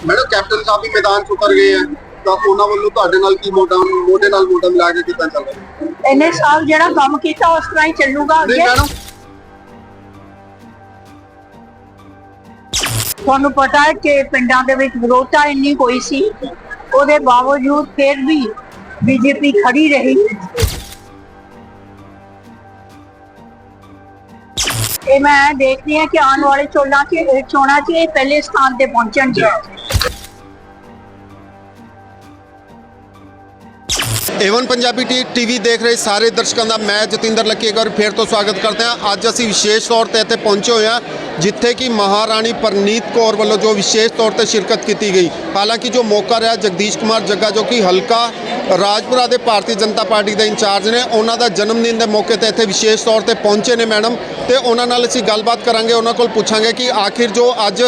Madam captain ਸਾਹਿਬ ਵੀ ਮੈਦਾਨ 'ਚ ਉਤਰ ਗਏ ਆ ਤਾਂ ਉਹਨਾਂ ਵੱਲੋਂ ਤੁਹਾਡੇ ਨਾਲ ਕੀ ਮੋਢਾ ਮੋਢੇ ਨਾਲ ਮੋਢਾ ਮਿਲਾ ਕੇ ਕਿੱਦਾਂ ਚੱਲ ਰਿਹਾ? ਇੰਨੇ ਸਾਲ ਜਿਹੜਾ ਕੰਮ ਕੀਤਾ ਉਸ ਤਰ੍ਹਾਂ ਹੀ ਚੱਲੂਗਾ ਨਹੀਂ ਅੱਗੇ ਮੈਡਮ। ਤੁਹਾਨੂੰ ਪਤਾ ਹੈ ਕਿ ਪਿੰਡਾਂ ਦੇ ਵਿੱਚ ਵਿਰੋਧਤਾ ਇੰਨੀ ਕੋਈ ਸੀ ਉਹਦੇ ਬਾਵਜੂਦ ਫਿਰ ਵੀ ਬੀਜੇਪੀ ਖੜੀ ਰਹੀ। ਇਹ ਮੈਂ ਦੇਖਦੀ ਹਾਂ ਕਿ ਆਉਣ ਵਾਲੇ ਚੋਣਾਂ 'ਚ ਚੋਣਾਂ 'ਚ ਇਹ ਪਹਿਲੇ ਸਥਾਨ ਤੇ ਪਹੁੰਚਣਗੇ ਏਵਨ ਪੰਜਾਬੀ ਟੀਵੀ ਦੇਖ ਰਹੇ ਸਾਰੇ ਦਰਸ਼ਕਾਂ ਦਾ, ਮੈਂ ਜਤਿੰਦਰ ਲੱਕੀ ਇੱਕ ਵਾਰ ਫੇਰ ਤੋਂ ਸਵਾਗਤ ਕਰਦੇ ਹਾਂ। ਅੱਜ ਅਸੀਂ ਵਿਸ਼ੇਸ਼ ਤੌਰ ਤੇ ਇੱਥੇ ਪਹੁੰਚੇ ਹੋਏ ਹਾਂ, ਜਿੱਥੇ ਕਿ ਮਹਾਰਾਣੀ ਪਰਨੀਤ ਕੌਰ ਵੱਲੋਂ ਜੋ ਵਿਸ਼ੇਸ਼ ਤੌਰ ਤੇ ਸ਼ਿਰਕਤ ਕੀਤੀ ਗਈ। ਹਾਲਾਂਕਿ ਜੋ ਮੌਕਾ ਰਿਹਾ, ਜਗਦੀਸ਼ ਕੁਮਾਰ ਜੱਗਾ ਜੋ ਕਿ ਹਲਕਾ ਰਾਜਪੁਰਾ ਦੇ ਭਾਰਤੀ ਜਨਤਾ ਪਾਰਟੀ ਦੇ ਇੰਚਾਰਜ ਨੇ, ਉਹਨਾਂ ਦਾ ਜਨਮ ਦਿਨ ਦੇ ਮੌਕੇ ਤੇ ਇੱਥੇ ਵਿਸ਼ੇਸ਼ ਤੌਰ ਤੇ ਪਹੁੰਚੇ ਨੇ, ਮੈਡਮ। ਤੇ ਉਹਨਾਂ ਨਾਲ ਅਸੀਂ ਗੱਲਬਾਤ ਕਰਾਂਗੇ ਉਹਨਾਂ ਕੋਲ ਪੁੱਛਾਂਗੇ ਕਿ ਆਖਿਰ ਜੋ ਅੱਜ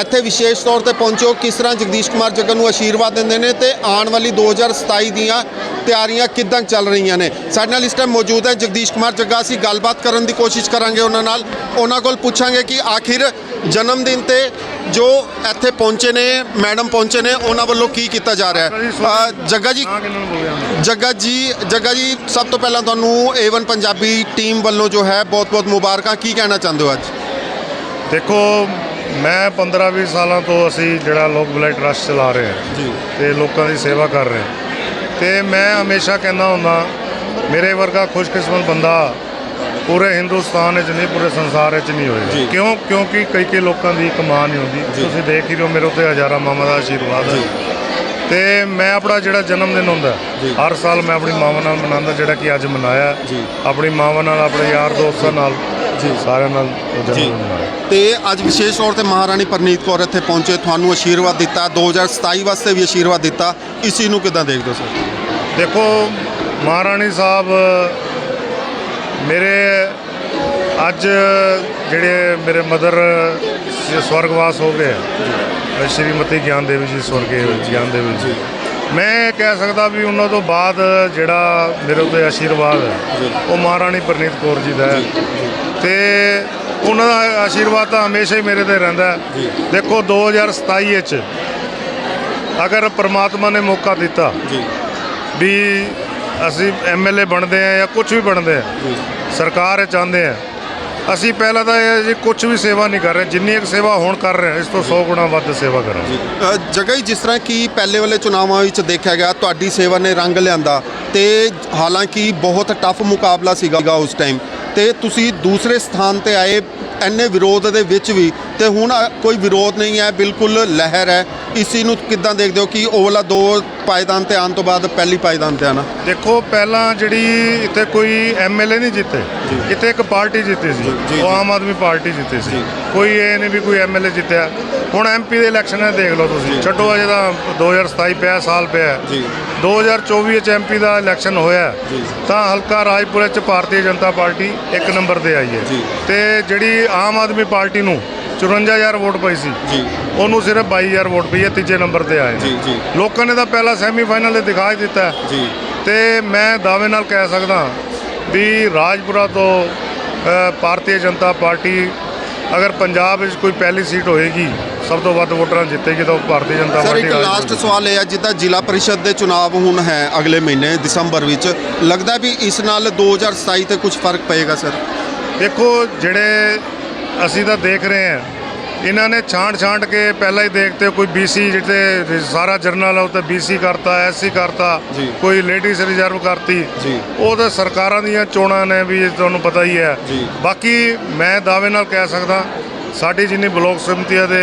ਇੱਥੇ ਵਿਸ਼ੇਸ਼ ਤੌਰ ਤੇ ਪਹੁੰਚੇ। ਕਿਸ ਤਰ੍ਹਾਂ ਜਗਦੀਸ਼ ਕੁਮਾਰ ਜੱਗਾ ਨੂੰ ਆਸ਼ੀਰਵਾਦ ਦਿੰਦੇ ਨੇ ਤੇ ਆਉਣ ਵਾਲੀ 2027 ਦੀਆਂ ਤਿਆਰੀਆਂ ਕਿੱਦਾਂ ਚੱਲ ਰਹੀਆਂ ਨੇ? ਸਾਡੇ ਨਾਲ ਇਸ ਟਾਈਮ ਮੌਜੂਦ ਹੈ ਜਗਦੀਸ਼ ਕੁਮਾਰ ਜੱਗਾ। ਅਸੀਂ ਗੱਲਬਾਤ ਕਰਨ ਦੀ ਕੋਸ਼ਿਸ਼ ਕਰਾਂਗੇ ਉਹਨਾਂ ਨਾਲ। ਉਹਨਾਂ ਕੋਲ ਪੁੱਛਾਂਗੇ ਕਿ ਆਖਿਰ ਜਨਮ ਦਿਨ ਤੇ ਜੋ ਇੱਥੇ ਪਹੁੰਚੇ ਨੇ ਮੈਡਮ ਪਹੁੰਚੇ ਨੇ ਉਹਨਾਂ ਵੱਲੋਂ ਕੀ ਕੀਤਾ ਜਾ ਰਿਹਾ ਹੈ? ਜੱਗਾ ਜੀ ਜੱਗਾ ਜੀ ਜੱਗਾ ਜੀ ਸਭ ਤੋਂ ਪਹਿਲਾਂ ਤੁਹਾਨੂੰ ਏਵਨ ਪੰਜਾਬੀ ਟੀਮ ਵੱਲੋਂ ਜੋ ਹੈ ਬਹੁਤ-ਬਹੁਤ ਮੁਬਾਰਕਾਂ। ਕੀ ਕਹਿਣਾ ਚਾਹੁੰਦੇ ਹੋ ਅੱਜ? ਦੇਖੋ ਮੈਂ 15-20 ਸਾਲਾਂ ਤੋਂ ਅਸੀਂ ਜਿਹੜਾ ਲੋਕ ਭਲਾਈ ਟਰਸਟ ਚਲਾ ਰਹੇ ਹਾਂ ਜੀ ਤੇ ਲੋਕਾਂ ਦੀ ਸੇਵਾ ਕਰ ਰਹੇ ਹਾਂ ਤੇ ਮੈਂ ਹਮੇਸ਼ਾ ਕਹਿੰਦਾ ਹੁੰਦਾ ਮੇਰੇ ਵਰਗਾ ਖੁਸ਼ਕਿਸਮਤ ਬੰਦਾ ਪੂਰੇ ਹਿੰਦੁਸਤਾਨ ਵਿੱਚ ਨਹੀਂ ਪੂਰੇ ਸੰਸਾਰ ਵਿੱਚ ਨਹੀਂ। ਹੋਏਗਾ ਕਿਉਂ ਕਿਉਂਕਿ ਕਈ ਕਈ ਲੋਕਾਂ ਦੀ ਕਮਾਂ ਨਹੀਂ ਹੁੰਦੀ। ਤੁਸੀਂ ਦੇਖ ਹੀ ਰਹੇ ਹੋ ਮੇਰੇ ਉੱਤੇ ਹਜ਼ਾਰਾਂ ਮਾਮਾ ਦਾ ਆਸ਼ੀਰਵਾਦ ਹੈ ਤੇ ਮੈਂ ਆਪਣਾ ਜਿਹੜਾ ਜਨਮ ਦਿਨ ਹੁੰਦਾ। ਹਰ ਸਾਲ ਮੈਂ ਆਪਣੀ ਮਾਵਾਂ ਨਾਲ ਮਨਾਉਂਦਾ ਜਿਹੜਾ ਕਿ ਅੱਜ ਮਨਾਇਆ। ਆਪਣੀ ਮਾਵਾਂ ਨਾਲ ਆਪਣੇ ਯਾਰ ਦੋਸਤਾਂ ਨਾਲ ਜੀ। ਸਾਰਿਆਂ ਨਾਲ ਜੀ। ਤੇ ਅੱਜ ਵਿਸ਼ੇਸ਼ ਤੌਰ ਤੇ ਮਹਾਰਾਣੀ ਪਰਨੀਤ ਕੌਰ ਇੱਥੇ ਪਹੁੰਚੇ ਤੁਹਾਨੂੰ ਆਸ਼ੀਰਵਾਦ ਦਿੱਤਾ 2027 ਵਾਸਤੇ ਵੀ ਆਸ਼ੀਰਵਾਦ ਦਿੱਤਾ। ਇਸ ਨੂੰ ਕਿਦਾਂ ਦੇਖਦੇ ਹੋ ਸਰ? ਦੇਖੋ ਮਹਾਰਾਣੀ ਸਾਹਿਬ ਮੇਰੇ ਅੱਜ ਜਿਹੜੇ ਮੇਰੇ ਮਦਰ ਸਵਰਗਵਾਸ ਹੋ ਗਏ ਆ। ਸ਼੍ਰੀਮਤੀ ਗਿਆਨ ਦੇਵੀ ਜੀ ਸਵਰਗੇ ਗਿਆਨ ਦੇਵੀ ਜੀ। ਮੈਂ ਕਹਿ ਸਕਦਾ ਵੀ ਉਹਨਾਂ ਤੋਂ ਬਾਅਦ ਜਿਹੜਾ ਮੇਰੇ ਉੱਤੇ ਆਸ਼ੀਰਵਾਦ ਹੈ ਉਹ ਮਹਾਰਾਣੀ ਪ੍ਰਨੀਤ ਕੌਰ ਜੀ ਦਾ ਹੈ। ਤੇ ਉਹਨਾਂ ਦਾ ਆਸ਼ੀਰਵਾਦ ਤਾਂ ਹਮੇਸ਼ਾ ਹੀ ਮੇਰੇ ਤੇ ਰਹਿੰਦਾ। ਦੇਖੋ 2027 ਵਿੱਚ ਅਗਰ ਪ੍ਰਮਾਤਮਾ ਨੇ ਮੌਕਾ ਦਿੱਤਾ ਜੀ। ਵੀ ਅਸੀਂ ਐਮਐਲਏ ਬਣਦੇ ਆ ਜਾਂ ਕੁਝ ਵੀ ਬਣਦੇ ਆ ਸਰਕਾਰ ਚਾਹੁੰਦੇ ਆ ਅਸੀਂ ਪਹਿਲਾਂ ਤਾਂ ਇਹ ਜੀ ਕੁਝ ਵੀ ਸੇਵਾ ਨਹੀਂ ਕਰ ਰਹੇ ਜਿੰਨੀ ਇੱਕ ਸੇਵਾ ਹੁਣ ਕਰ ਰਹੇ ਇਸ ਤੋਂ 100 ਗੁਣਾ ਵੱਧ ਸੇਵਾ ਕਰਾਂਗੇ ਅ, ਜਗ੍ਹਾ ਹੀ ਜਿਸ ਤਰ੍ਹਾਂ ਕਿ ਪਹਿਲੇ ਵਾਲੇ ਚੁਣਾਵਾਂ ਵਿੱਚ ਦੇਖਿਆ ਗਿਆ ਤੁਹਾਡੀ ਸੇਵਾ ਨੇ ਰੰਗ ਲਿਆਂਦਾ ਤੇ ਹਾਲਾਂਕਿ ਬਹੁਤ ਟਫ ਮੁਕਾਬਲਾ ਸੀਗਾ ਉਸ ਟਾਈਮ ਤੇ ਤੁਸੀਂ ਦੂਸਰੇ ਸਥਾਨ ਤੇ ਆਏ ਐਨੇ ਵਿਰੋਧ ਦੇ ਵਿੱਚ ਵੀ ਤੇ ਹੁਣ ਕੋਈ ਵਿਰੋਧ ਨਹੀਂ ਹੈ ਬਿਲਕੁਲ ਲਹਿਰ ਹੈ ਇਸ ਨੂੰ ਕਿੱਦਾਂ ਦੇਖਦੇ ਹੋ ਕਿ ਉਹ ਵਾਲਾ ਦੋ ਪਾਇਦਾਨ ਤੇ ਆਉਣ ਤੋਂ ਬਾਅਦ ਪਹਿਲੀ ਪਾਇਦਾਨ ਤੇ ਆਣਾ ਦੇਖੋ ਪਹਿਲਾਂ ਜਿਹੜੀ ਇੱਥੇ ਕੋਈ ਐਮਐਲਏ ਨਹੀਂ ਜਿੱਤੇ ਇੱਥੇ ਇੱਕ ਪਾਰਟੀ ਜਿੱਤੀ ਸੀ ਉਹ। ਆਮ ਆਦਮੀ ਪਾਰਟੀ ਜਿੱਤੀ ਸੀ। ਕੋਈ ਇਹ ਨਹੀਂ ਵੀ ਕੋਈ ਐਮਐਲਏ ਜਿੱਤਿਆ। ਹੁਣ ਐਮਪੀ ਦੇ ਇਲੈਕਸ਼ਨ ਹੈ ਦੇਖ ਲਓ ਤੁਸੀਂ। ਛੱਡੋ ਅਜੇ ਤਾਂ 2027 ਪਿਆ ਸਾਲ ਪਿਆ ਜੀ। 2024 ਵਿੱਚ ਐਮਪੀ ਦਾ ਇਲੈਕਸ਼ਨ ਹੋਇਆ। ਤਾਂ ਹਲਕਾ ਰਾਜਪੁਰੇ ਚ ਭਾਰਤੀ ਜਨਤਾ ਪਾਰਟੀ ਇੱਕ ਨੰਬਰ ਤੇ ਆਈ ਹੈ। ਤੇ ਜਿਹੜੀ ਆਮ ਆਦਮੀ ਪਾਰਟੀ ਨੂੰ 54000 ਵੋਟ ਪਈ ਸੀ ਜੀ। ਉਹਨੂੰ ਸਿਰਫ 22000 ਵੋਟ ਪਈ ਹੈ ਤੀਜੇ ਨੰਬਰ ਤੇ ਆਏ। ਜੀ ਜੀ। ਲੋਕਾਂ ਨੇ ਤਾਂ ਪਹਿਲਾ ਸੈਮੀਫਾਈਨਲ ਦੇ ਦਿਖਾ ਹੀ ਦਿੱਤਾ। ਜੀ। ਤੇ ਮੈਂ ਦਾਅਵੇ ਨਾਲ ਕਹਿ ਸਕਦਾ ਵੀ ਰਾਜਪੁਰਾ ਤੋਂ ਭਾਰਤੀ ਜਨਤਾ ਪਾਰਟੀ ਅਗਰ ਪੰਜਾਬ ਵਿੱਚ ਕੋਈ ਪਹਿਲੀ ਸੀਟ ਹੋਏਗੀ ਸਭ ਤੋਂ ਵੱਧ ਵੋਟਰਾਂ ਜਿੱਤੇਗੀ ਤਾਂ ਉਹ ਭਾਰਤੀ ਜਨਤਾ ਸਰ ਪਾਰਟੀ ਇੱਕ ਰਾਜਪੁਰਾ ਲਾਸਟ ਸਵਾਲ ਇਹ ਹੈ ਜਿੱਦਾਂ ਜ਼ਿਲ੍ਹਾ ਪਰਿਸ਼ਦ ਦੇ ਚੁਣਾਵ ਹੁਣ ਹੈ ਅਗਲੇ ਮਹੀਨੇ ਦਸੰਬਰ ਵਿੱਚ ਲੱਗਦਾ ਵੀ ਇਸ ਨਾਲ 2027 ਤੇ ਕੁਝ ਫ਼ਰਕ ਪਏਗਾ ਸਰ? ਦੇਖੋ ਜਿਹੜੇ ਅਸੀਂ ਤਾਂ ਦੇਖ ਰਹੇ ਹਾਂ ਇਹਨਾਂ ਨੇ ਛਾਂਟ ਛਾਂਟ ਕੇ ਪਹਿਲਾਂ ਹੀ ਦੇਖਤੇ ਕੋਈ ਬੀਸੀ ਜਿਹੜੇ ਸਾਰਾ ਜਰਨਲ ਹੈ ਉਹ ਤੇ ਬੀਸੀ ਕਰਤਾ ਐਸਸੀ ਕਰਤਾ। ਕੋਈ ਲੇਡੀਜ਼ ਰਿਜ਼ਰਵ ਕਰਤੀ। ਉਹ ਤਾਂ ਸਰਕਾਰਾਂ ਦੀਆਂ ਚੋਣਾਂ ਨੇ ਵੀ ਤੁਹਾਨੂੰ ਪਤਾ ਹੀ ਹੈ। ਬਾਕੀ ਮੈਂ ਦਾਅਵੇ ਨਾਲ ਕਹਿ ਸਕਦਾ ਸਾਡੀ ਜਿੰਨੀ ਬਲੋਕ ਸਮਿਤੀਆਂ ਦੇ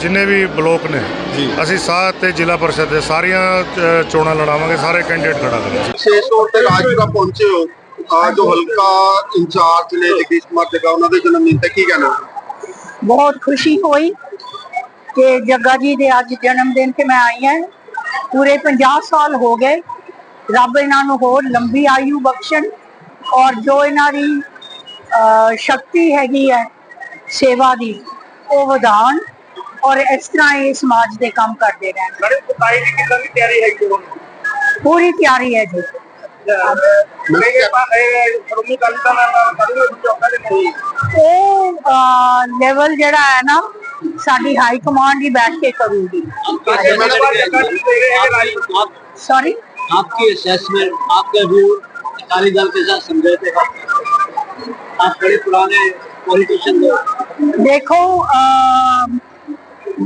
ਜਿੰਨੇ ਵੀ ਬਲੋਕ ਨੇ। ਅਸੀਂ ਸਾਥ ਤੇ ਜ਼ਿਲ੍ਹਾ ਪਰਿਸ਼ਦ ਦੇ ਸਾਰੀਆਂ ਚੋਣਾਂ ਲੜਾਵਾਂਗੇ ਸਾਰੇ ਕੈਂਡੀਡੇਟ ਖੜਾ ਕਰਾਂਗੇ ਵਿਸ਼ੇਸ਼ ਤੌਰ ਤੇ ਰਾਜਪੁਰਾ ਪਹੁੰਚੇ ਹੋ ਆ ਜੋ ਹਲਕਾ ਇੰਚਾਰਜ ਨੇ ਜਗਦੀਸ਼ ਕੁਮਾਰ ਜੱਗਾ ਉਹਨਾਂ ਦੇ ਜਨਮ ਦਿਨ ਤੇ ਕੀ ਕਹਿਣਾ ਬਹੁਤ ਖੁਸ਼ੀ ਹੋਈ ਕਿ ਜੱਗਾ ਜੀ ਦੇ ਅੱਜ ਜਨਮ ਦਿਨ ਤੇ ਮੈਂ ਆਈ ਹਾਂ। ਪੂਰੇ 50 ਸਾਲ ਹੋ ਗਏ। ਰੱਬ ਇਹਨਾਂ ਨੂੰ ਹੋਰ ਲੰਬੀ ਆਯੂ ਬਖਸ਼ਣ ਔਰ ਜੋ ਇਹਨਾਂ ਦੀ ਸ਼ਕਤੀ ਹੈਗੀ ਹੈ ਸੇਵਾ ਦੀ ਉਹ ਵਧਾਉਣ ਔਰ ਇਸ ਤਰ੍ਹਾਂ ਇਹ ਸਮਾਜ ਦੇ ਕੰਮ ਕਰਦੇ ਰਹਿਣ। ਮੈਡਮ ਸਤਾਈ ਦੀ ਕਿੰਨੀ ਤਿਆਰੀ ਹੈਗੀ ਹੁਣ? ਪੂਰੀ ਤਿਆਰੀ ਹੈ ਜੀ। ਸ਼੍ਰੋਮਣੀ ਅਕਾਲੀ ਦਲ ਨਾਲ ਉਹ ਲੈਵਲ ਜਿਹੜਾ ਹੈ ਨਾ ਸਾਡੀ ਹਾਈ ਕਮਾਂਡ ਹੀ ਬੈਠ ਕੇ ਕਰੂਗੀ आप ਸੌਰੀ आपकी असेसमेंट आपका व्यू अकाली दल के साथ समझौते का आप बड़े पुराने पॉलिटिशियन हो देखो अ,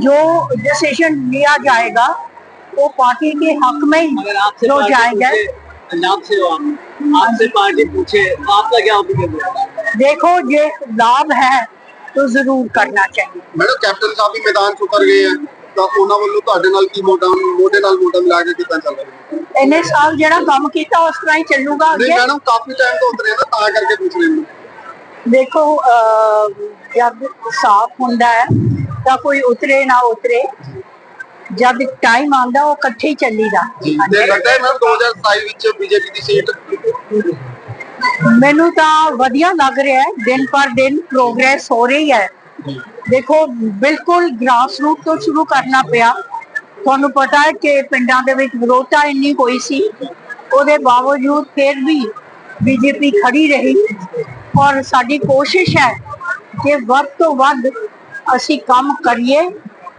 जो डिसीजन लिया जाएगा वो पार्टी के हक में ही अगर आपसे जो पार्टी जाएगा पूछे, पंजाब से हो आप आपसे पार्टी पूछे तो आपका क्या ओपिनियन है देखो ये लाभ है तो जरूर करना चाहिए ਮੈਡਮ ਕੈਪਟਨ ਸਾਹਿਬ ਵੀ ਮੈਦਾਨ 'ਚ ਉਤਰ ਗਏ ਆ ਤਾਂ ਉਹਨਾਂ ਵੱਲੋਂ ਤੁਹਾਡੇ ਨਾਲ ਕੀ ਮੋਢਾ ਮੋਢੇ ਨਾਲ ਮੋਢਾ ਮਿਲਾ ਕੇ ਕਿੱਦਾਂ ਚੱਲ ਰਿਹਾ ਇੰਨੇ ਸਾਲ ਜਿਹੜਾ ਕੰਮ ਕੀਤਾ ਉਸ ਤਰ੍ਹਾਂ ਹੀ ਚੱਲੂਗਾ ਨਹੀਂ ਅੱਗੇ ਮੈਡਮ ਕਾਫੀ ਟਾਈਮ ਤੋਂ ਉਤਰੇ ਆ ਨਾ ਤਾਂ ਕਰਕੇ ਪੁੱਛ ਰਹੇ ਹਾਂ ਦੇਖੋ ਅ, ਜਦ ਸਾਫ ਹੁੰਦਾ ਹੈ ਤਾਂ ਕੋਈ ਉਤਰੇ ਨਾ ਉਤਰੇ ਜਦ ਟਾਈਮ ਆਉਂਦਾ ਉਹ ਇਕੱਠੇ ਹੀ ਚੱਲੀਦਾ। ਤੇ ਲੱਗਦਾ ਹੈ ਮੈਮ 2027 ਵਿੱਚ ਬੀਜੇਪੀ ਦੀ ਸੀਟ ਮੈਨੂੰ ਤਾਂ ਵਧੀਆ ਲੱਗ ਰਿਹਾ ਹੈ ਦਿਨ ਪਰ ਦਿਨ ਪ੍ਰੋਗਰੈਸ ਹੋ ਰਹੀ ਹੈ। ਦੇਖੋ ਬਿਲਕੁਲ ਗ੍ਰਾਸ ਰੂਟ ਤੋਂ ਸ਼ੁਰੂ ਕਰਨਾ ਪਿਆ। ਤੁਹਾਨੂੰ ਪਤਾ ਹੈ ਕਿ ਪਿੰਡਾਂ ਦੇ ਵਿੱਚ ਵਿਰੋਧਤਾ ਇੰਨੀ ਹੋਈ ਸੀ ਉਹਦੇ ਬਾਵਜੂਦ ਫਿਰ ਵੀ ਬੀਜੇਪੀ ਖੜੀ ਰਹੀ। ਔਰ ਸਾਡੀ ਕੋਸ਼ਿਸ਼ ਹੈ ਕਿ ਵੱਧ ਤੋਂ ਵੱਧ ਅਸੀਂ ਕੰਮ ਕਰੀਏ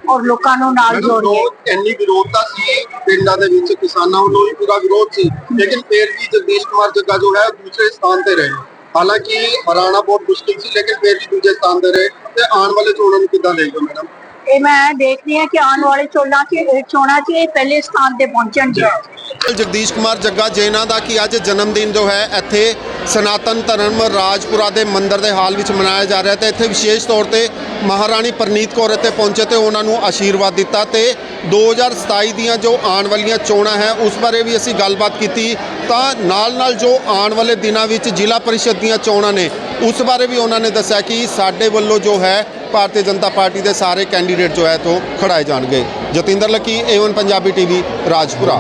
ਔਰ ਲੋਕਾਂ ਨੂੰ ਨਾਲ ਜੋੜੀਏ। ਇੰਨੀ ਵਿਰੋਧਤਾ ਸੀ ਪਿੰਡਾਂ ਦੇ ਵਿੱਚ ਕਿਸਾਨਾਂ ਵੱਲੋਂ ਵੀ ਪੂਰਾ ਵਿਰੋਧ ਸੀ। ਲੇਕਿਨ ਫਿਰ ਵੀ ਜਗਦੀਸ਼ ਕੁਮਾਰ ਜੱਗਾ ਜੋ ਹੈ ਦੂਸਰੇ ਸਥਾਨ ਤੇ ਰਹੇ। ਹਾਲਾਂਕਿ ਹਰਿਆਣਾ ਬਹੁਤ ਮੁਸ਼ਕਿਲ ਸੀ ਲੇਕਿਨ ਫਿਰ ਵੀ ਦੂਜੇ ਸਥਾਨ ਤੇ ਰਹੇ। ਤੇ ਆਉਣ ਵਾਲੇ ਚੋਣਾਂ ਨੂੰ ਕਿੱਦਾਂ ਦੇਖਦੇ ਹੋ ਮੈਡਮ? ਇਹ ਮੈਂ ਦੇਖਦੀ ਹਾਂ ਕਿ ਆਉਣ ਵਾਲੇ ਚੋਣਾਂ 'ਚ ਚੋਣਾਂ 'ਚ ਇਹ ਪਹਿਲੇ ਸਥਾਨ ਤੇ ਪਹੁੰਚਣਗੇ। ਜਗਦੀਸ਼ ਕੁਮਾਰ ਜੱਗਾ ਜੈਨਾ ਦਾ ਕਿ ਅੱਜ ਜਨਮ ਦਿਨ ਜੋ ਹੈ ਇੱਥੇ ਸਨਾਤਨ ਧਰਮ ਰਾਜਪੁਰਾ ਦੇ ਮੰਦਿਰ ਦੇ ਹਾਲ ਵਿੱਚ ਮਨਾਇਆ ਜਾ ਰਿਹਾ ਤੇ ਇੱਥੇ ਵਿਸ਼ੇਸ਼ ਤੌਰ ਤੇ ਮਹਾਰਾਣੀ ਪ੍ਰਨੀਤ ਕੌਰ ਇੱਥੇ ਪਹੁੰਚੇ ਤੇ ਉਹਨਾਂ ਨੂੰ ਆਸ਼ੀਰਵਾਦ ਦਿੱਤਾ ਤੇ 2027 ਦੀਆਂ ਜੋ ਆਉਣ ਵਾਲੀਆਂ ਚੋਣਾਂ ਹੈ, ਉਸ ਬਾਰੇ ਵੀ ਅਸੀਂ ਗੱਲਬਾਤ ਕੀਤੀ। ਤਾਂ ਨਾਲ ਨਾਲ ਜੋ ਆਉਣ ਵਾਲੇ ਦਿਨਾਂ ਵਿੱਚ ਜ਼ਿਲ੍ਹਾ ਪਰਿਸ਼ਦ ਦੀਆਂ ਚੋਣਾਂ ਨੇ, ਉਸ ਬਾਰੇ ਵੀ ਉਹਨਾਂ ਨੇ ਦੱਸਿਆ ਕਿ ਸਾਡੇ ਵੱਲੋਂ ਜੋ ਹੈ, ਭਾਰਤੀ ਜਨਤਾ ਪਾਰਟੀ ਦੇ ਸਾਰੇ ਕੈਂਡੀਡੇਟ ਜੋ ਹੈ ਤੋਂ ਖੜਾਏ ਜਾਣਗੇ। Jatinder Lucky Avon Punjabi TV, Rajpura.